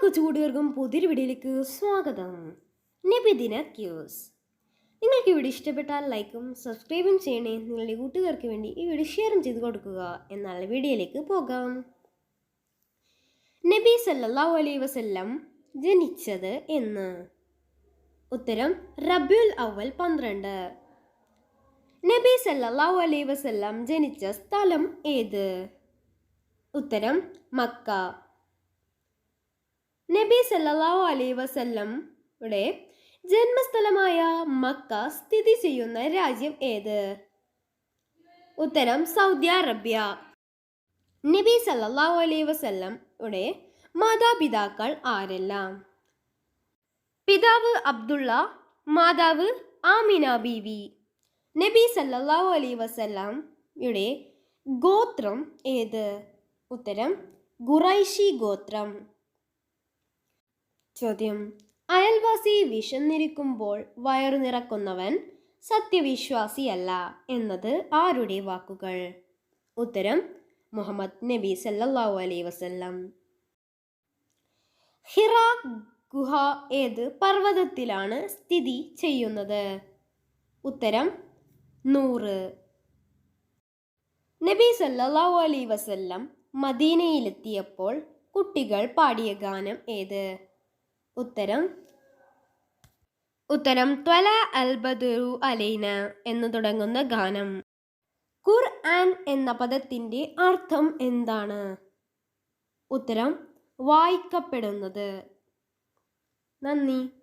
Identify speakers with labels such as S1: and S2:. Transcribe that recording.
S1: കൊച്ചുകൂട്ടുകാർക്കും പുതിയൊരു വീഡിയോയിലേക്ക് സ്വാഗതം. നബിദിന ക്യൂസ്. നിങ്ങൾക്ക് ഈ വീഡിയോ ഇഷ്ടപ്പെട്ടാൽ ലൈക്കും സബ്സ്ക്രൈബും ചെയ്യണേ. നിങ്ങളുടെ കൂട്ടുകാർക്ക് വേണ്ടി ഈ വീഡിയോ ഷെയറും ചെയ്ത് കൊടുക്കുക. എന്നാൽ വീഡിയോയിലേക്ക് പോകാം. നബി സല്ലല്ലാഹു അലൈഹി വസല്ലം ജനിച്ചത് എന്ന്. ഉത്തരം റബ്യുൽ അവൽ പന്ത്രണ്ട്. നബി സല്ലല്ലാഹു അലൈഹി വസല്ലം ജനിച്ച സ്ഥലം ഏത്? ഉത്തരം മക്ക. നബി അലൈ അലൈഹി വസല്ലം യുടെ ജന്മസ്ഥലമായ മക്ക സ്ഥിതി ചെയ്യുന്ന രാജ്യം ഏത്? ഉത്തരം സൗദി അറേബ്യ. നബി സല്ലാഹു അലൈ വസല്ലം യുടെ മാതാപിതാക്കൾ ആരെല്ലാം? പിതാവ് അബ്ദുള്ള മാതാവ് ആമിന ബീവി. നബി സല്ലാഹു അലൈ വസല്ലം യുടെ ഗോത്രം ഏത്? ഉത്തരം ഗുറൈഷി ഗോത്രം. ചോദ്യം. അയൽവാസി വിശന്നിരിക്കുമ്പോൾ വയറു നിറക്കുന്നവൻ സത്യവിശ്വാസിയല്ല എന്നത് ആരുടെ വാക്കുകൾ? ഉത്തരം മുഹമ്മദ് നബി സല്ലല്ലാഹു അലൈ വസല്ലം. ഹിറ ഗുഹ ഏത് പർവതത്തിലാണ് സ്ഥിതി ചെയ്യുന്നത്? ഉത്തരം നൂറ്. നബി സല്ലല്ലാഹു അലൈ വസല്ലം മദീനയിലെത്തിയപ്പോൾ കുട്ടികൾ പാടിയ ഗാനം ഏത്? ഉത്തരം. ഉത്തരം ത്വല അൽ ബദറു അലൈന എന്ന് തുടങ്ങുന്ന ഗാനം. ഖുർആൻ എന്ന പദത്തിന്റെ അർത്ഥം എന്താണ്? ഉത്തരം വായിക്കപ്പെടുന്നത്. നന്ദി.